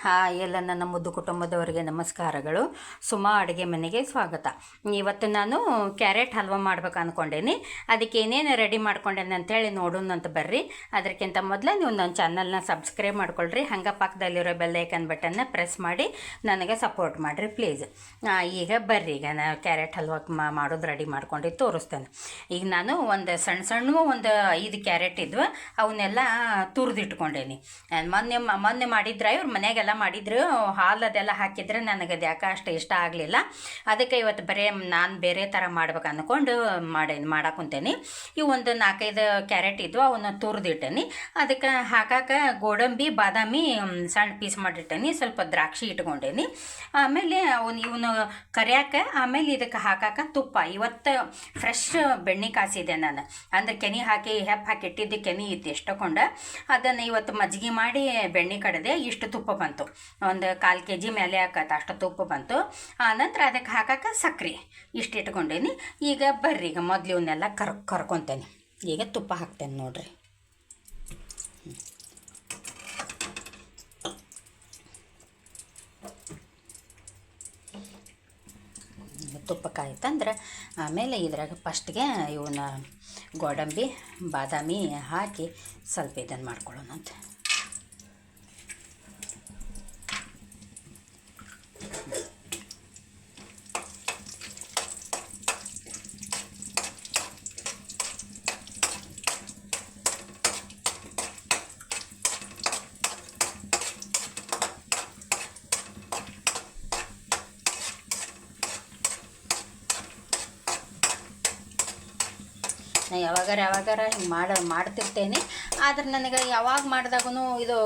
Hi ಎಲ್ಲ ನನ್ನ ಮುದ್ದು ಕುಟುಂಬದವರಿಗೆ ನಮಸ್ಕಾರಗಳು. ಸುಮಾ ಅಡುಗೆ ಮನೆಗೆ ಸ್ವಾಗತ. ಇವತ್ತು ನಾನು ಕ್ಯಾರೆಟ್ ಹಲ್ವಾ ಮಾಡ್ಬೇಕು ಅಂದ್ಕೊಂಡೇನಿ ಅದಕ್ಕೆ ಏನೇನು ರೆಡಿ ಮಾಡ್ಕೊಂಡೇನೆ ಅಂತೇಳಿ ನೋಡೋಣ ಅಂತ ಬರ್ರಿ. ಅದಕ್ಕಿಂತ ಮೊದಲು ನೀವು ನನ್ನ ಚಾನಲ್ನ ಸಬ್ಸ್ಕ್ರೈಬ್ ಮಾಡ್ಕೊಳ್ರಿ. ಹಂಗೆ ಪಕ್ಕದಲ್ಲಿರೋ ಬೆಲ್ಲೈಕನ್ ಬಟನ್ನ ಪ್ರೆಸ್ ಮಾಡಿ ನನಗೆ ಸಪೋರ್ಟ್ ಮಾಡಿರಿ ಪ್ಲೀಸ್ ಈಗ ಬರ್ರಿ. ಈಗ ನಾನು ಕ್ಯಾರೆಟ್ ಹಲ್ವಾ ಮಾ- ಮಾಡೋದು ರೆಡಿ ಮಾಡ್ಕೊಂಡು ತೋರಿಸ್ತೇನೆ. ಈಗ ನಾನು ಒಂದು ಸಣ್ಣ ಸಣ್ಣ ಒಂದು ಐದು ಕ್ಯಾರೆಟ್ ಇದ್ವು. ಅವನ್ನೆಲ್ಲ ತುರಿದಿಟ್ಕೊಂಡೇನಿ. ಮೊನ್ನೆ ಮೊನ್ನೆ ಮಾಡಿದ್ರೆ ಇವ್ರು ಮನೆಯಾಗೆಲ್ಲ ಮಾಡಿದ್ರು, ಹಾಲು ಅದೆಲ್ಲ ಹಾಕಿದ್ರೆ ನನಗೆ ಅದು ಯಾಕೆ ಅಷ್ಟು ಇಷ್ಟ ಆಗಲಿಲ್ಲ. ಅದಕ್ಕೆ ಇವತ್ತು ಬರೀ ನಾನು ಬೇರೆ ಥರ ಮಾಡ್ಬೇಕು ಅಂದ್ಕೊಂಡು ಮಾಡೇನಿ ಮಾಡಾಕುಂತೇನಿ ಈ ಒಂದು ನಾಲ್ಕೈದು ಕ್ಯಾರೆಟ್ ಇದ್ವು ಅವನ್ನ ತುರಿದಿಟ್ಟೇನಿ. ಅದಕ್ಕೆ ಹಾಕಾಕ ಗೋಡಂಬಿ, ಬಾದಾಮಿ ಸಣ್ಣ ಪೀಸ್ ಮಾಡಿಟ್ಟೇನಿ. ಸ್ವಲ್ಪ ದ್ರಾಕ್ಷಿ ಇಟ್ಕೊಂಡೇನಿ. ಆಮೇಲೆ ಅವನು ಇವನು ಕರಿಯಾಕ, ಆಮೇಲೆ ಇದಕ್ಕೆ ಹಾಕಾಕ ತುಪ್ಪ. ಇವತ್ತು ಫ್ರೆಶ್ ಬೆಣ್ಣೆ ಕಾಸಿದೆ ನಾನು. ಅಂದ್ರೆ ಕೆನೆ ಹಾಕಿ ಹೆಪ್ಪು ಹಾಕಿ ಇಟ್ಟಿದ್ದು ಕೆನೆ ಇತ್ತು ಎಷ್ಟಕೊಂಡ. ಅದನ್ನು ಇವತ್ತು ಮಜ್ಜಿಗೆ ಮಾಡಿ ಬೆಣ್ಣೆ ಕಡದೆ ಇಷ್ಟು ತುಪ್ಪ ಬಂತು. ಒಂದು ಕಾಲು ಕೆ ಜಿ ಮೇಲೆ ಹಾಕತ್ತೆ ಅಷ್ಟು ತುಪ್ಪ ಬಂತು. ಆನಂತರ ಅದಕ್ಕೆ ಹಾಕಕ್ಕೆ ಸಕ್ರೆ. ಇಷ್ಟು ಇಟ್ಕೊಂಡೇನಿ. ಈಗ ಬರ್ರಿ, ಈಗ ಮೊದಲು ಇವನ್ನೆಲ್ಲ ಕರ್, ಕರ್ಕೊತೇನೆ. ಈಗ ತುಪ್ಪ ಹಾಕ್ತೇನೆ ನೋಡ್ರಿ. ತುಪ್ಪ ಕಾಯ್ತಂದ್ರೆ, ಆಮೇಲೆ ಇದ್ರಾಗ ಫಸ್ಟ್ಗೆ ಇವನ್ನ ಗೋಡಂಬಿ, ಬಾದಾಮಿ ಹಾಕಿ ಸ್ವಲ್ಪ ಇದನ್ನು ಮಾಡ್ಕೊಳ್ಳೋಣಂತ. ಯಾವಾಗಾರ ಯಾವಾಗಾರ ಹಿಂಗೆ ಮಾಡ, ಮಾಡ್ತಿರ್ತೇನೆ. ಆದ್ರೆ ನನಗೆ ಯಾವಾಗ ಮಾಡಿದಾಗೂ ಇದು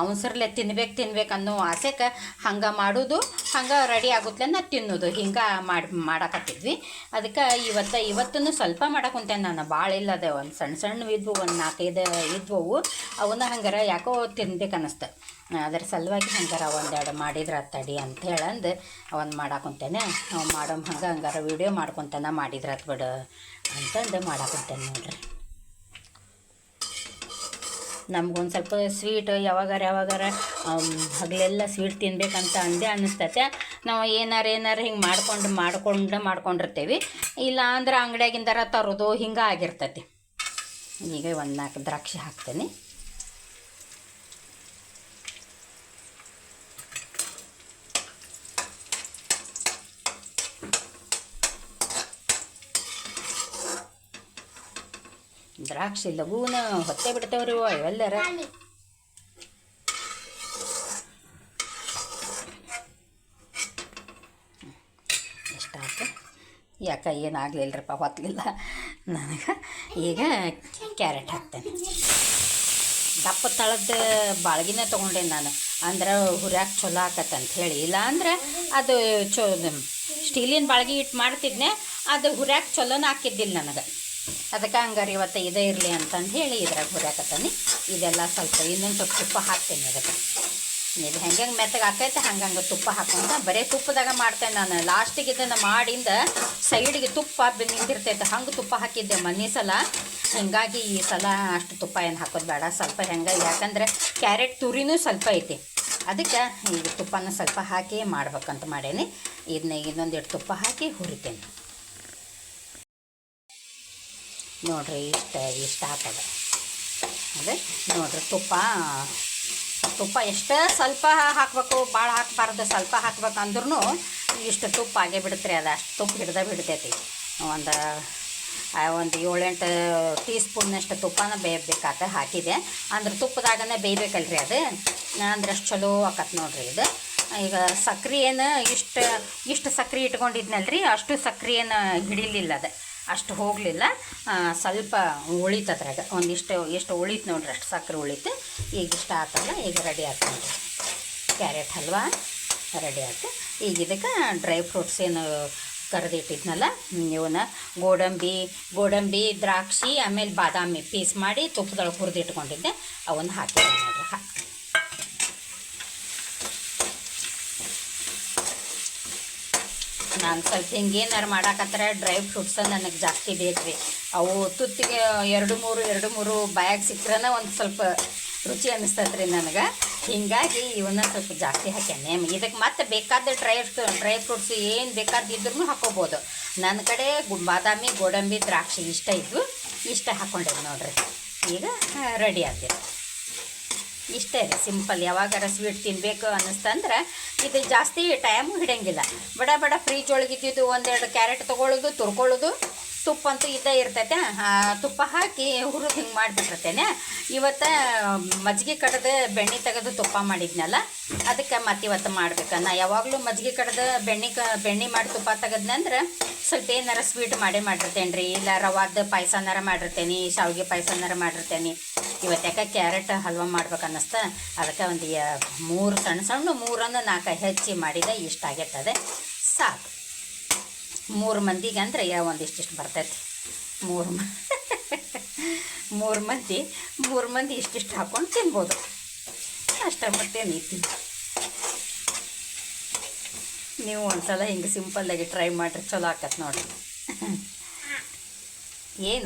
ಅವಸರ್ಲೆ ತಿನ್ಬೇಕು ತಿನ್ಬೇಕು ಅನ್ನೋ ಆಸೆಕ ಹಂಗೆ ಮಾಡೋದು, ಹಂಗೆ ರೆಡಿ ಆಗುತ್ತೆ ನಾ ತಿನ್ನೋದು. ಹಿಂಗೆ ಮಾಡಿ, ಮಾಡಾಕತ್ತಿದ್ವಿ. ಅದಕ್ಕೆ ಇವತ್ತು ಇವತ್ತೂ ಸ್ವಲ್ಪ ಮಾಡಕ್ಕೆ ನಾನು. ಭಾಳ ಇಲ್ಲ ಅದ. ಒಂದು ಸಣ್ಣ ಸಣ್ಣ ಇದ್ವು ಒಂದು ನಾಲ್ಕೈದು ಇದ್ವವು. ಅವನ್ನ ಹಂಗಾರ ಯಾಕೋ ತಿನ್ಬೇಕು ಅನ್ನಿಸ್ತು ಅದ್ರ ಸಲುವಾಗಿ ಹಂಗಾರ ಒಂದೆರಡು ಮಾಡಿದ್ರೆ ತಡಿ ಅಂತ ಹೇಳಂದು ಮಾಡಾಕೊಂತೇನೆ. ಅವ್ ಮಾಡೋ ಹಂಗೆ ಹಂಗಾರ ವಿಡಿಯೋ ಮಾಡ್ಕೊತಾನ ಮಾಡಿದ್ರೆ ಬಿಡು ಅಂತಂದು ಮಾಡಾಕೊಂತೇನೆ ನೋಡ್ರಿ. ನಮ್ಗೊಂದು ಸ್ವಲ್ಪ ಸ್ವೀಟ್ ಯಾವಾಗಾರ ಯಾವಾಗಾರ ಹಗಲೆಲ್ಲ ಸ್ವೀಟ್ ತಿನ್ಬೇಕಂತ ಅಂದೆ ಅನ್ನಿಸ್ತೈತೆ ನಾವು ಏನಾರ ಏನಾರ ಹಿಂಗೆ ಮಾಡ್ಕೊಂಡು ಮಾಡ್ಕೊಂಡು ಮಾಡ್ಕೊಂಡಿರ್ತೀವಿ. ಇಲ್ಲ ಅಂದ್ರೆ ಅಂಗಡಿಯಾಗಿಂದಾರ ತರೋದು ಹಿಂಗೆ ಆಗಿರ್ತೈತಿ. ಈಗ ಒಂದು ನಾಲ್ಕು ದ್ರಾಕ್ಷಿ ಹಾಕ್ತೇನೆ. ದ್ರಾಕ್ಷಿ ಲಘೂನ ಹೊತ್ತೆ ಬಿಡ್ತಾವ್ರಿ ಎಲ್ಲರ ಎಷ್ಟಾಯ್ತು ಯಾಕೆ ಏನಾಗಲಿಲ್ಲರಪ್ಪ ಹೊತ್ತಲಿಲ್ಲ ನನಗೆ ಈಗ ಕ್ಯಾರೆಟ್ ಹಾಕ್ತೇನೆ. ದಪ್ಪ ತಳದ ಬಾಳ್ಗಿನ ತೊಗೊಂಡೇನೆ ನಾನು. ಅಂದ್ರೆ ಹುರ್ಯಾಕೆ ಚಲೋ ಅಂತ ಹೇಳಿ. ಇಲ್ಲ ಅಂದ್ರೆ ಅದು ಚೊ ಸ್ಟೀಲಿನ ಬಾಳ್ಗಿ ಇಟ್ಟು ಮಾಡ್ತಿದ್ನೆ, ಅದು ಹುರ್ಯಾಕೆ ಚಲೋನ ಹಾಕಿದ್ದಿಲ್ಲ ನನಗೆ. ಅದಕ್ಕೆ ಹಂಗಾರೆ ಇವತ್ತು ಇದೇ ಇರಲಿ ಅಂತಂದು ಹೇಳಿ ಇದ್ರಾಗ ಹುರಿಯಾಕತ್ತೀನಿ. ಇದೆಲ್ಲ ಸ್ವಲ್ಪ ಇನ್ನೊಂದು ಸ್ವಲ್ಪ ತುಪ್ಪ ಹಾಕ್ತೇನೆ ಅದಕ್ಕೆ ಇದು ಹೆಂಗೆ ಮೆತ್ತಗೆ ಹಾಕೈತೆ ಹಂಗಂಗೆ ತುಪ್ಪ ಹಾಕೊಂತ ಬರೀ ತುಪ್ಪದಾಗ ಮಾಡ್ತೇನೆ ನಾನು. ಲಾಸ್ಟಿಗೆ ಇದನ್ನು ಮಾಡಿಂದ ಸೈಡಿಗೆ ತುಪ್ಪ ನಿಂತಿರ್ತೈತೆ ಹಂಗೆ ತುಪ್ಪ ಹಾಕಿದ್ದೆ ಮನೆ ಸಲ. ಹಿಂಗಾಗಿ ಈ ಸಲ ಅಷ್ಟು ತುಪ್ಪ ಏನು ಹಾಕೋದು ಬೇಡ. ಸ್ವಲ್ಪ ಹೆಂಗೆ ಯಾಕಂದ್ರೆ ಕ್ಯಾರೆಟ್ ತುರಿನೂ ಸ್ವಲ್ಪ ಐತಿ. ಅದಕ್ಕೆ ಈಗ ತುಪ್ಪನ ಸ್ವಲ್ಪ ಹಾಕಿ ಮಾಡ್ಬೇಕಂತ ಮಾಡೇನಿ. ಇದನ್ನ ಇನ್ನೊಂದಿಟ್ಟು ತುಪ್ಪ ಹಾಕಿ ಹುರಿತೇನೆ. ನೋಡ್ರಿ ಇಷ್ಟ ಇಷ್ಟ ಆಗ್ತದೆ. ಅದೇ ನೋಡ್ರಿ ತುಪ್ಪ. ತುಪ್ಪ ಎಷ್ಟು ಸ್ವಲ್ಪ ಹಾಕಬೇಕು ಭಾಳ ಹಾಕಬಾರ್ದು, ಸ್ವಲ್ಪ ಹಾಕ್ಬೇಕಂದ್ರೂ ಇಷ್ಟು ತುಪ್ಪ ಆಗೇ ಬಿಡುತ್ತೆ ಅದು. ಅಷ್ಟು ತುಪ್ಪ ಹಿಡ್ದ ಬಿಡ್ತೈತಿ. ಒಂದು ಒಂದು ಏಳೆಂಟು ಟೀ ಸ್ಪೂನ್ನಷ್ಟು ತುಪ್ಪನ ಬೇಯಬೇಕಾತ ಹಾಕಿದೆ. ಅಂದ್ರೆ ತುಪ್ಪದಾಗನೇ ಬೇಯಬೇಕಲ್ರಿ ಅದು. ಅಂದ್ರೆ ಅಷ್ಟು ಚಲೋ ಆಕತ್ ನೋಡ್ರಿ ಇದು. ಈಗ ಸಕ್ರೆ ಏನು ಇಷ್ಟು ಇಷ್ಟು ಸಕ್ರೆ ಇಟ್ಕೊಂಡಿದ್ನಲ್ರಿ, ಅಷ್ಟು ಸಕ್ರೆ ಏನು ಹಿಡಿಲಿಲ್ಲ ಅದು. ಅಷ್ಟು ಹೋಗಲಿಲ್ಲ. ಸ್ವಲ್ಪ ಉಳಿತು ಅದ್ರಾಗ ಒಂದಿಷ್ಟು, ಎಷ್ಟು ಉಳಿತು ನೋಡ್ರಿ, ಅಷ್ಟು ಸಕ್ಕರೆ ಉಳಿತು. ಈಗ ಇಷ್ಟ ಆತಲ್ಲ, ಈಗ ರೆಡಿ ನೋಡ್ರಿ. ಕ್ಯಾರೆಟ್ ಹಲ್ವಾ ರೆಡಿ ಆಯ್ತು ಈಗ ಇದಕ್ಕೆ ಡ್ರೈ ಫ್ರೂಟ್ಸ್ ಏನು ಕರೆದಿಟ್ಟಿದ್ನಲ್ಲ, ಇವನ್ನ ಗೋಡಂಬಿ ಗೋಡಂಬಿ, ದ್ರಾಕ್ಷಿ, ಆಮೇಲೆ ಬಾದಾಮಿ ಪೀಸ್ ಮಾಡಿ ತುಪ್ಪದೊಳಗೆ ಹುರಿದಿಟ್ಕೊಂಡಿದ್ದೆ. ಅವನ್ನ ಹಾಕಿದ್ದೆ ನೋಡ್ರಿ. ನಾನು ಸ್ವಲ್ಪ ಹಿಂಗೇನಾರು ಮಾಡಾಕತ್ತರ ಡ್ರೈ ಫ್ರೂಟ್ಸ್ ನನಗೆ ಜಾಸ್ತಿ ಬೇಕು ರೀ ಅವು ತುತ್ತಿಗೆ ಎರಡು ಮೂರು ಎರಡು ಮೂರು ಬಾಯಾಗ ಸಿಕ್ಕರನ ಒಂದು ಸ್ವಲ್ಪ ರುಚಿ ಅನ್ನಿಸ್ತತ್ರಿ ನನಗೆ. ಹೀಗಾಗಿ ಇವನ್ನ ಸ್ವಲ್ಪ ಜಾಸ್ತಿ ಹಾಕ್ಯಾನೆ. ಇದಕ್ಕೆ ಮತ್ತೆ ಬೇಕಾದ ಡ್ರೈ ಡ್ರೈ ಫ್ರೂಟ್ಸ್ ಏನು ಬೇಕಾದಿದ್ರು ಹಾಕೋಬೋದು. ನನ್ನ ಕಡೆ ಬಾದಾಮಿ ಗೋಡಂಬಿ, ದ್ರಾಕ್ಷಿ ಇಷ್ಟ ಇದ್ವು, ಇಷ್ಟ ಹಾಕ್ಕೊಂಡೇವಿ ನೋಡ್ರಿ. ಈಗ ರೆಡಿ ಆಗ್ತದೆ ಇಷ್ಟೇ ರೀ, ಸಿಂಪಲ್. ಯಾವಾಗಾರ ಸ್ವೀಟ್ ತಿನ್ನಬೇಕು ಅನ್ನಿಸ್ತಂದ್ರೆ ಇದು ಜಾಸ್ತಿ ಟೈಮು ಹಿಡಿಯಂಗಿಲ್ಲ. ಬಡ ಬಡ ಫ್ರಿಜ್ ಒಳಗಿದ್ದಿದ್ದು ಒಂದೆರಡು ಕ್ಯಾರೆಟ್ ತೊಗೊಳ್ಳೋದು ತುರ್ಕೊಳ್ಳೋದು ತುಪ್ಪ ಅಂತೂ ಇದ್ದೇ ಇರ್ತೈತೆ. ತುಪ್ಪ ಹಾಕಿ ಹುರಿದು ಹಿಂಗೆ ಮಾಡಿಬಿಟ್ಟಿರ್ತೇನೆ. ಇವತ್ತು ಮಜ್ಜಿಗೆ ಕಡ್ದು ಬೆಣ್ಣೆ ತೆಗೆದು ತುಪ್ಪ ಮಾಡಿದ್ನಲ್ಲ, ಅದಕ್ಕೆ ಮತ್ತೆ ಇವತ್ತು ಮಾಡ್ಬೇಕು. ನಾ ಯಾವಾಗಲೂ ಮಜ್ಜಿಗೆ ಕಡ್ದು ಬೆಣ್ಣೆ ಕ, ಬೆಣ್ಣೆ ಮಾಡಿ ತುಪ್ಪ ತೆಗೆದ್ನಂದ್ರೆ ಸ್ವಲ್ಪ ಏನಾರ ಸ್ವೀಟ್ ಮಾಡೇ ಮಾಡಿರ್ತೇನೆ ರೀ. ಇಲ್ಲ ರವಾದ ಪಾಯಸನಾರ ಮಾಡಿರ್ತೇನೆ, ಶಾವಿಗೆ ಪಾಯಸನಾರ ಮಾಡಿರ್ತೇನೆ. ಇವತ್ತು ಯಾಕೆ ಕ್ಯಾರೆಟ್ ಹಲ್ವ ಮಾಡ್ಬೇಕು ಅನ್ನಿಸ್ತಾ. ಅದಕ್ಕೆ ಒಂದು ಮೂರು ಸಣ್ಣ ಸಣ್ಣ ಮೂರನ್ನು ನಾಲ್ಕು ಹೆಚ್ಚಿ ಮಾಡಿದ ಇಷ್ಟ ಆಗೈತದೆ. ಸಾಕು. ಮೂರು ಮಂದಿಗೆ ಅಂದ್ರೆ ಅಂದರೆ ಒಂದಿಷ್ಟಿಷ್ಟು ಬರ್ತೈತಿ? ಮೂರು ಮೂರು ಮಂದಿ. ಮೂರು ಮಂದಿ ಇಷ್ಟಿಷ್ಟು ಹಾಕ್ಕೊಂಡು ತಿನ್ಬೋದು. ಅಷ್ಟೇ ನೀತಿ ನೀವು ಒಂದ್ಸಲ ಹಿಂಗೆ ಸಿಂಪಲ್ಲಾಗಿ ಟ್ರೈ ಮಾಡಿರಿ ಚಲೋ ಆಕತ್ ನೋಡಿರಿ. ಏನು?